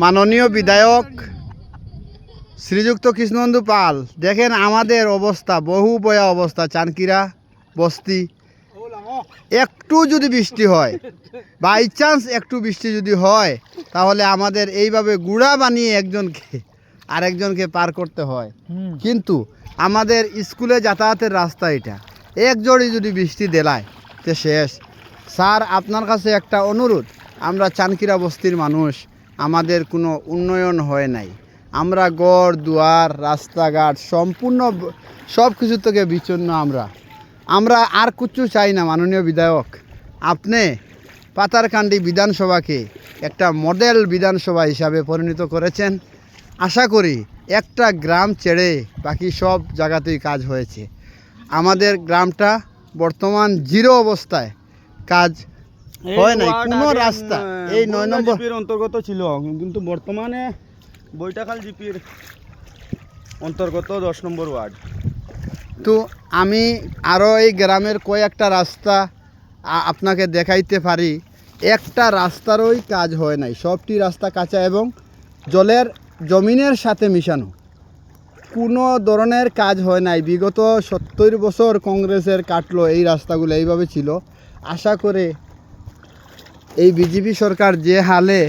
মাননীয় বিধায়ক শ্রীযুক্ত কৃষ্ণবন্ধু পাল দেখেন আমাদের অবস্থা বহু বয়া অবস্থা চানকিরা বস্তি। একটু যদি বৃষ্টি হয় বাই চান্স একটু বৃষ্টি যদি হয় তাহলে আমাদের এইভাবে গুড়া বানিয়ে একজনকে আরেকজনকে পার করতে হয়। কিন্তু আমাদের স্কুলে যাতায়াতের রাস্তা এটা। এক জড়ি যদি বৃষ্টি দেলায় তে শেষ। স্যার আপনার কাছে একটা অনুরোধ আমরা চানকিরা বস্তির মানুষ আমাদের কোনো উন্নয়ন হয় নাই। আমরা গড় দুয়ার, রাস্তাঘাট সম্পূর্ণ সব কিছু থেকে বিচ্ছন্ন আমরা। আমরা আর কিছু চাই না, মাননীয় বিধায়ক। আপনি পাতারকান্দি বিধানসভাকে একটা মডেল বিধানসভা হিসাবে পরিণত করেছেন। আশা করি একটা গ্রাম ছেড়ে বাকি সব জায়গাতেই কাজ হয়েছে। আমাদের গ্রামটা বর্তমান জিরো অবস্থায়। কাজ হয় নাই কোনো রাস্তা। এই নয় নম্বর জিপির অন্তর্গত ছিল। কিন্তু বর্তমানে বৈটাখাল জিপির অন্তর্গত দশ নম্বর ওয়ার্ড। তো আমি আরও এই গ্রামের কয়েকটা রাস্তা আপনাকে দেখাইতে পারি। একটা রাস্তারই কাজ হয় নাই। সবটি রাস্তা কাঁচা এবং জলের জমিনের সাথে মিশানো। কোনো ধরনের কাজ হয় নাই। বিগত সত্তর বছর কংগ্রেসের কাটলো এই রাস্তাগুলো এইভাবে ছিল। আশা করে এই বিজেপি সরকার যে হালে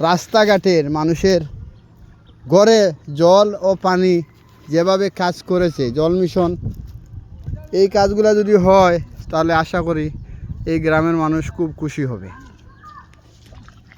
রাস্তাঘাটের মানুষের ঘরে জল ও পানি যেভাবে কাজ করেছে, জল মিশন, এই কাজগুলো যদি হয়, তাহলে আশা করি এই গ্রামের মানুষ খুব খুশি হবে।